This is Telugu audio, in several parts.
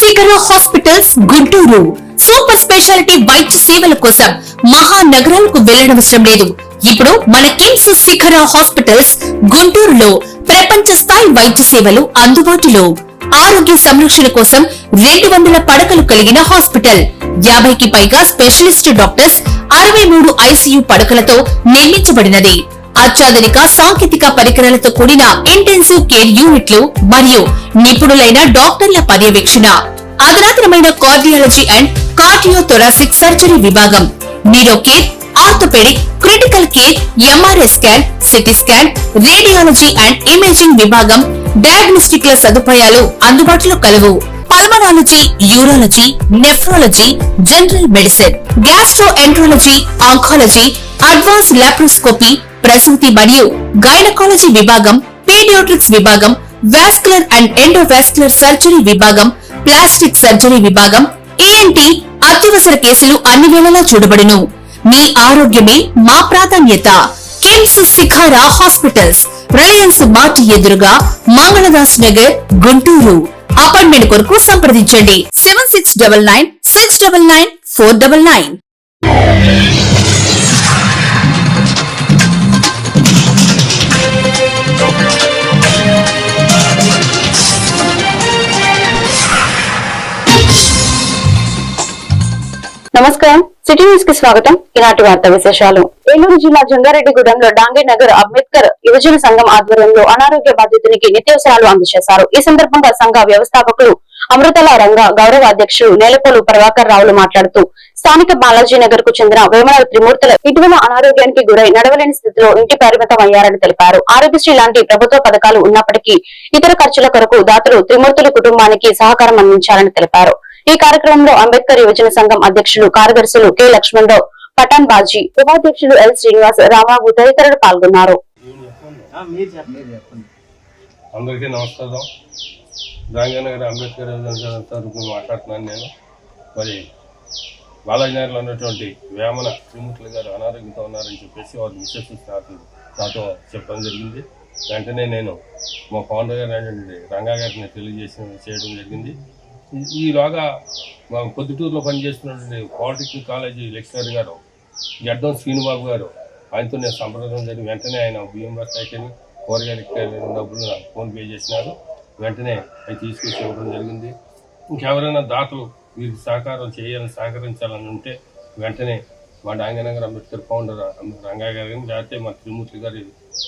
శిఖర హాస్పిటల్స్ గుంటూరు. సూపర్ స్పెషాలిటీ వైద్య సేవల కోసం మహానగరాలకు వెళ్ళనవసరం లేదు. ఇప్పుడు మన కిమ్స్ శిఖర హాస్పిటల్స్ గుంటూరులో ప్రపంచ స్థాయి వైద్య సేవలు అందుబాటులో. ఆరోగ్య సంరక్షణ కోసం రెండు వందల పడకలు కలిగిన హాస్పిటల్. యాభైకి పైగా స్పెషలిస్ట్ డాక్టర్స్ అరవై మూడు ఐసీయూ పడకలతో నిర్మించబడినది. అత్యాధునిక సాంకేతిక పరికరాలతో కూడిన ఇంటెన్సివ్ కేర్ యూనిట్లు మరియు నిపుణులైన డాక్టర్ల పర్యవేక్షణ. అధునాతనమైన కార్డియాలజీ అండ్ కార్డియోథొరాసిక్ సర్జరీ విభాగం. Neuro care orthopaedic critical care MRI scan CT scan radiology and imaging విభాగం. డయాగ్నోస్టిక్ల సదుపాయాలు అందుబాటులో కలవు. Pulmonology urology nephrology general medicine gastroenterology oncology advance laparoscopy ప్రసూతి మరియు గైనకాలజీ విభాగం పీడియోట్రిక్స్ విభాగం వాస్కులర్ అండ్ ఎండోవాస్కులర్ సర్జరీ విభాగం ప్లాస్టిక్ సర్జరీ విభాగం ఏఎన్టి అత్యవసర కేసులు అన్ని వేళలా చూడబడును. మీ ఆరోగ్యమే మా ప్రాధాన్యత. KIMS Shikhara hospitals Reliance Mart ఎదురుగా మంగళదాస్ నగర్ గుంటూరు అపాయింట్మెంట్ కొరకు సంప్రదించండి. Seven six double nine six double nine four double nine. నమస్కారం. సిటీ న్యూస్కి స్వాగతం. ఈనాటి వార్త విశేషాలు. ఏలూరు జిల్లా జంగారెడ్డిగూడెంలో డాంగే నగర్ అంబేద్కర్ యువజన సంఘం ఆధ్వర్యంలో అనారోగ్య బాధితునికి నిత్యావసరాలు అందజేశారు. ఈ సందర్భంగా సంఘ వ్యవస్థాపకులు అమృతల రంగ గౌరవ అధ్యక్షులు నేలపోలు ప్రభాకర్ రావులు మాట్లాడుతూ స్థానిక బాలాజీ నగర్కు చెందిన వేమల త్రిమూర్తుల ఇటీవల అనారోగ్యానికి గురై నడవలేని స్థితిలో ఇంటి పరిమితం అయ్యారని తెలిపారు. ఆరోగ్యశ్రీ లాంటి ప్రభుత్వ పథకాలు ఉన్నప్పటికీ ఇతర ఖర్చుల కొరకు దాతలు త్రిమూర్తుల కుటుంబానికి సహకారం అందించాలని తెలిపారు. ఈ కార్యక్రమంలో అంబేద్కర్ యువజన సంఘం అధ్యక్షులు కార్యదర్శులు కె. లక్ష్మణరావు పఠాన్ బాజీ ఉపాధ్యక్షులు ఎల్. శ్రీనివాస్ రామాబు తదితరులు పాల్గొన్నారు. అందరికీ నమస్కారం. గాంధీనగర్ అంబేద్కర్ తరఫున మాట్లాడుతున్నాను నేను. మరి బాలాజీ నగర్లో ఉన్నటువంటి వేమన శ్రీమూర్తులు గారు అనారోగ్యంతో ఉన్నారని చెప్పేసి వారు విశేష నాకు నాతో చెప్పడం జరిగింది. వెంటనే నేను మా ఫౌండర్ గారు అయినటువంటి రంగా గారిని తెలియజేసి చేయడం జరిగింది. ఈలోగా మా పొద్దుటూరులో పనిచేస్తున్నటువంటి పాలిటెక్నిక్ కాలేజీ లెక్చరర్ గారు జడ్డం శ్రీనిబాబు గారు ఆయనతో నేను సంప్రదించడం జరిగి వెంటనే ఆయన బియ్యం బస్తాయికని కూరగాయలు డబ్బులు నాకు ఫోన్ పే చేసినారు. వెంటనే అవి తీసుకొచ్చి ఇవ్వడం జరిగింది. ఇంకెవరైనా దాతలు వీరికి సహకారం చేయాలని సహకరించాలని ఉంటే వెంటనే మా డాంగనగర్ అంబేద్కర్ ఫౌండర్ రంగా గారు కానీ లేకపోతే మా త్రిమూర్తి గారి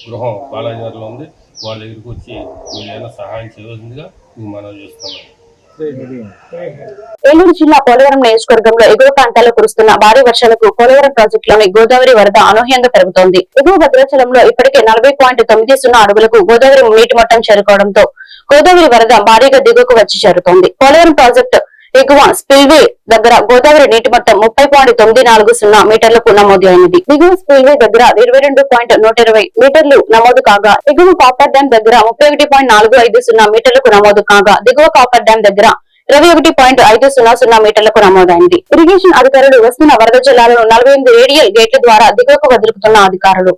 గృహం బాలాజీ నగర్లో ఉంది. వాళ్ళ దగ్గరికి వచ్చి మీరు ఏమైనా సహాయం చేయవలసిందిగా మీకు మనం చేస్తున్నాం. ఏలూరు జిల్లా పోలవరం నియోజకవర్గంలో ఎగువ ప్రాంతాల్లో కురుస్తున్న భారీ వర్షాలకు పోలవరం ప్రాజెక్టులోని గోదావరి వరద అనూహ్యంగా పెరుగుతోంది. ఎగువ భద్రాచలంలో ఇప్పటికే నలభై పాయింట్ తొమ్మిది సున్నా అడుగులకు గోదావరి నీటి మట్టం చేరుకోవడంతో గోదావరి వరద భారీగా దిగువకు వచ్చి చేరుతోంది. పోలవరం ప్రాజెక్టు ఎగువ స్పిల్వే దగ్గర గోదావరి నీటి మట్టం ముప్పై పాయింట్ తొమ్మిది నాలుగు సున్నా మీటర్లకు నమోదు అయింది దిగువ స్పిల్వే దగ్గర ఇరవై రెండు పాయింట్ నూట ఇరవై మీటర్లు నమోదు కాగా ఎగువ కాపర్ డ్యాం దగ్గర ముప్పై ఒకటి పాయింట్ నాలుగు ఐదు సున్నా మీటర్లకు నమోదు కాగా దిగువ కాపర్ డ్యాం దగ్గర ఇరవై ఒకటి పాయింట్ ఐదు సున్నా సున్నా మీటర్లకు నమోదైంది. ఇరిగేషన్ అధికారులు వస్తున్న వరద జలాలను నలభై ఎనిమిది రేడియల్ గేట్ల ద్వారా దిగువకు వదులుకుతున్న అధికారులు.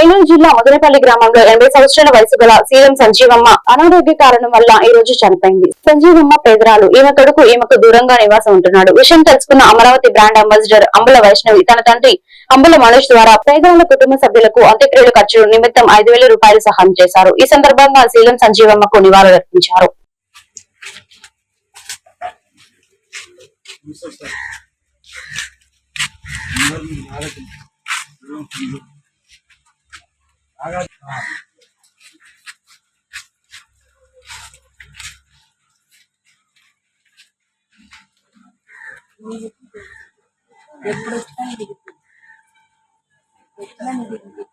ఏలూరు జిల్లా మదనపల్లి గ్రామంలో ఎనభై సంవత్సరాల వయసు గల సీఎం సంజీవమ్మ అనారోగ్య కారణం వల్ల ఈ రోజు చనిపోయింది. సంజీవమ్మ పేదరాలు. ఈమె కొడుకు ఈమెకు దూరంగా నివాసం ఉంటున్నాడు. విషయం తెలుసుకున్న అమరావతి బ్రాండ్ అంబాసిడర్ అంబుల వైష్ణవి తన తండ్రి అంబుల మనోజ్ ద్వారా పేదల కుటుంబ సభ్యులకు అంత్యక్రియల ఖర్చులు నిమిత్తం ఐదు వేల రూపాయలు సహాయం చేశారు. ఈ సందర్భంగా సీఎం సంజీవమ్మకు నివాళులర్పించారు ఎప్పుడు వచ్చినా దిగుతుంది ఎట్లా దిగుతుంది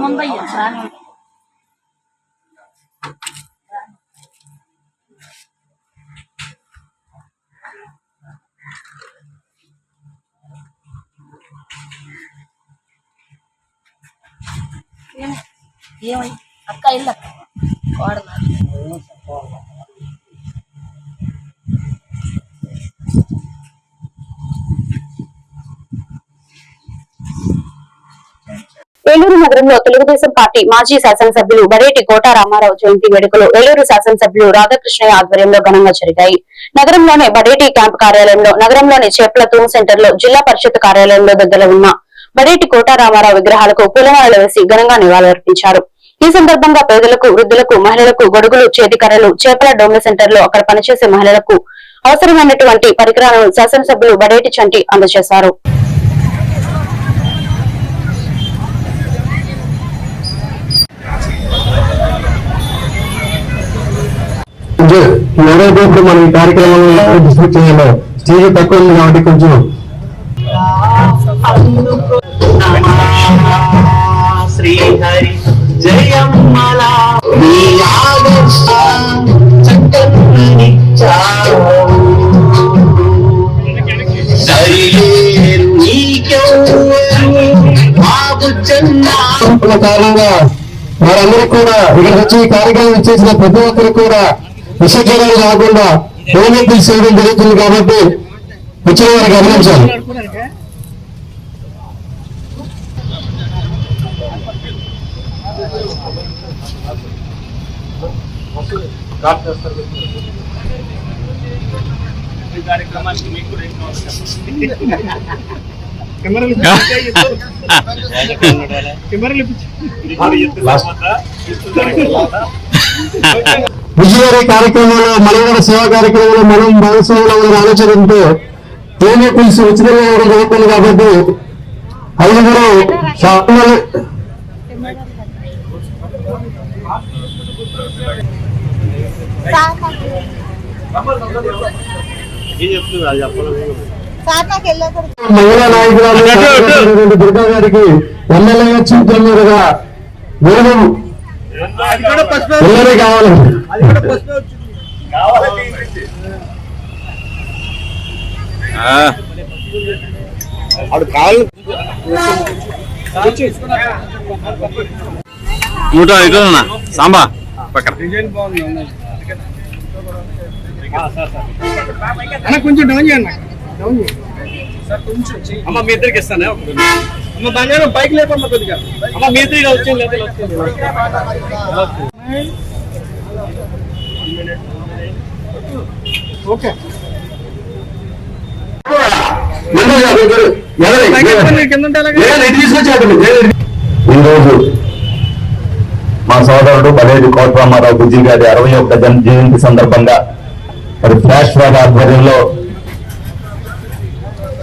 ముందయ్యా రాను ఏమై అక్క ఇల్లు అక్క ఏలూరు నగరంలో తెలుగుదేశం పార్టీ మాజీ శాసనసభ్యులు బరేటి కోట రామారావు జయంతి వేడుకలు ఏలూరు శాసనసభ్యులు రాధాకృష్ణయ్య ఆధ్వర్యంలో ఘనంగా జరిగాయి. నగరంలోని బడేటి క్యాంప్ కార్యాలయంలో నగరంలోని చేపల తూమ్ సెంటర్లో జిల్లా పరిషత్ కార్యాలయంలో దగ్గర ఉన్న బడేటి కోట రామారావు విగ్రహాలకు పూలమాలలు వేసి ఘనంగా నివాళులర్పించారు. ఈ సందర్భంగా పేదలకు వృద్ధులకు మహిళలకు గొడుగులు చేతికర్రలు చేపల డోమ్ల సెంటర్లో అక్కడ పనిచేసే మహిళలకు అవసరమైనటువంటి పరికరాలను శాసనసభ్యులు బడేటి చంటి అందజేశారు. ఎవరైతే ఇప్పుడు మనం ఈ కార్యక్రమంలో డిస్ట్రిక్ట్ చేయాలో? స్టేజ్ తక్కువ ఉంది కాబట్టి కొంచెం. శ్రీహరి జయమ్మల కారణంగా వారందరికీ కూడా ఇక్కడ వచ్చి ఈ కార్యక్రమం చేసిన ప్రతి ఒక్కరికి కూడా విషజ్వరాలు రాకుండా హోమియోపతి చేయడం జరుగుతుంది కాబట్టి వచ్చిన వారికి గమనించాలి. విజయవారి కార్యక్రమంలో కూడా సేవా కార్యక్రమంలో మనం భాగస్వాములు అనే ఆలోచనతో తేనె పులుసు ఉచితంగా ఇవ్వడం జరుగుతుంది కాబట్టి ఐదుగురు మహిళా నాయకురాలు దుర్గా గారికి ఎమ్మెల్యేగా చూపుతున్న మీదుగా వేణం పిల్లలే కావాలండి నూట ఇటున్నా సాంబా పక్కన. కొంచెం డౌన్ చేయండి డౌన్ అమ్మ మీ ఇద్దరికి ఇస్తానే పైకి లేపమ్మ కొద్దిగా. అమ్మ మీ వచ్చింది లేదా వచ్చింది. ఓకే. ఈరోజు మా సోదరుడు బలేడు కోటరామారావు బుజ్జి గారి అరవై ఒక్క జన్ జయంతి సందర్భంగా మరి ఫ్లాష్ ఆధ్వర్యంలో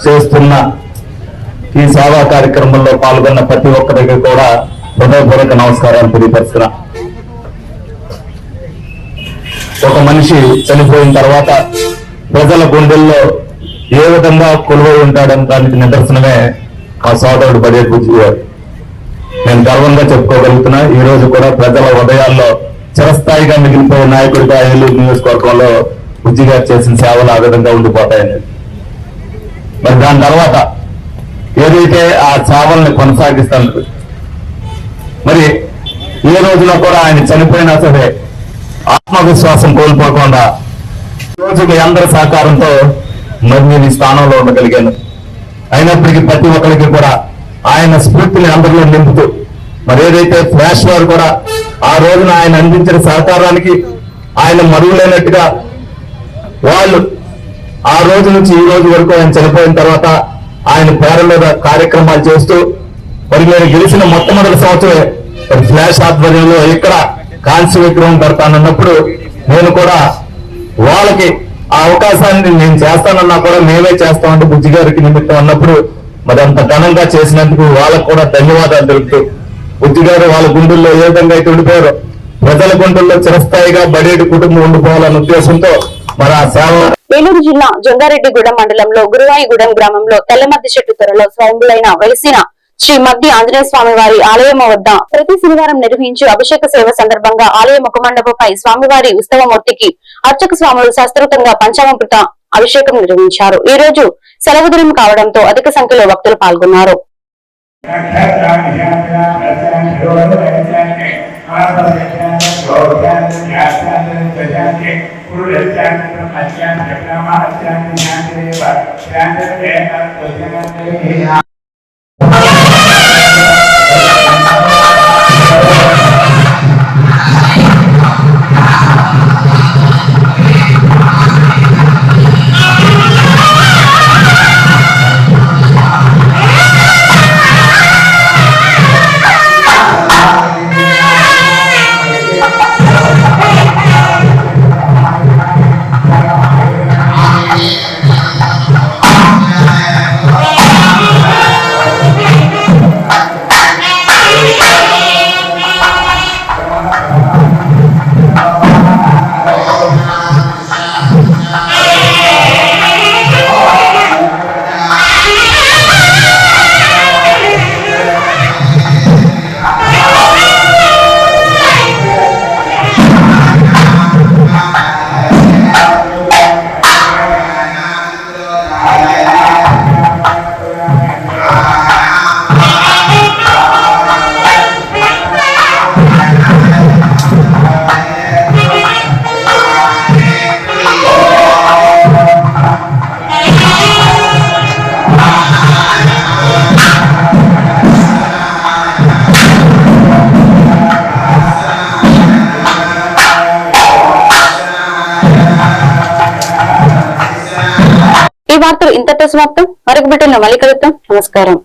చేస్తున్న ఈ సేవా కార్యక్రమంలో పాల్గొన్న ప్రతి ఒక్కరికి కూడా హృదయపూర్వక నమస్కారాలు తెలియపరుస్తున్నా. ఒక మనిషి చనిపోయిన తర్వాత ప్రజల గుండెల్లో ఏ విధంగా కొలువై ఉంటాడని దానికి నిదర్శనమే ఆ సోదరుడు బడే బుజ్జి నేను గర్వంగా చెప్పుకోగలుగుతున్నా ఈ రోజు కూడా ప్రజల హృదయాల్లో చిరస్థాయిగా మిగిలిపోయే నాయకుడిగా ఏలూరు నియోజకవర్గంలో బుజ్జి గారు చేసిన సేవలు ఆ విధంగా ఉండిపోతాయని. మరి దాని తర్వాత ఏదైతే ఆ సేవల్ని కొనసాగిస్తాను మరి ఏ రోజున కూడా ఆయన చనిపోయినా సరే ఆత్మవిశ్వాసం కోల్పోకుండా ఈ రోజు మీ అందరి సహకారంతో మరి నేను ఈ స్థానంలో ఉండగలిగాను. అయినప్పటికీ ప్రతి ఒక్కరికి కూడా ఆయన స్ఫూర్తిని అందరిలో నింపుతూ మరి ఏదైతే ఫ్లాష్ వారు కూడా ఆ రోజున ఆయన అందించిన సహకారానికి ఆయన మరుగులేనట్టుగా వాళ్ళు ఆ రోజు నుంచి ఈ రోజు వరకు ఆయన చనిపోయిన తర్వాత ఆయన పేరులో కార్యక్రమాలు చేస్తూ మరి మీరు గెలిచిన మొట్టమొదటి సంవత్సరం మరి ఫ్లాష్ ఆధ్వర్యంలో ఇక్కడ కాంస్య విగ్రహం పెడతానన్నప్పుడు నేను కూడా వాళ్ళకి ఆ అవకాశాన్ని నేను చేస్తానన్నా కూడా మేమే చేస్తామంటే బుజ్జి గారికి నిమిత్తం అన్నప్పుడు మరి అంత ఘనంగా చేసినందుకు వాళ్ళకు కూడా ధన్యవాదాలు తెలుపుతూ బుజ్జి గారు వాళ్ళ గుండెల్లో ఏ విధంగా అయితే ఉండిపోయారో ప్రజల గుండెల్లో చిరస్థాయిగా బడేటి కుటుంబం ఉండిపోవాలనే ఉద్దేశంతో మరి ఆ సేవ ఏలూరు జిల్లా జంగారెడ్డిగూడెం మండలంలో గురువాయిగూడెం గ్రామంలో తెల్లమద్ది చెట్టు త్వరలో స్వాములైన వయసిన శ్రీ మద్ది ఆంజనేయ స్వామి వారి ఆలయం వద్ద ప్రతి శనివారం నిర్వహించే అభిషేక సేవ సందర్భంగా ఆలయ ముఖమండపంపై స్వామివారి ఉత్సవమూర్తికి అర్చక స్వాములు శాస్త్రోక్తంగా పంచామృత అభిషేకం నిర్వహించారు. ఈ రోజు సెలవు దినం కావడంతో అధిక సంఖ్యలో భక్తులు పాల్గొన్నారు. वासवज्ञान गौज्ञान ज्ञात्यान तजान पुरुषज्ञान ब्रह्मज्ञान ब्रह्माज्ञान ज्ञान देव ज्ञान देव तजान देव ఈ వార్తలు ఇంతటితో సమాప్తం మరొక బిడ్డలను మళ్ళీ కలుద్దాం. నమస్కారం.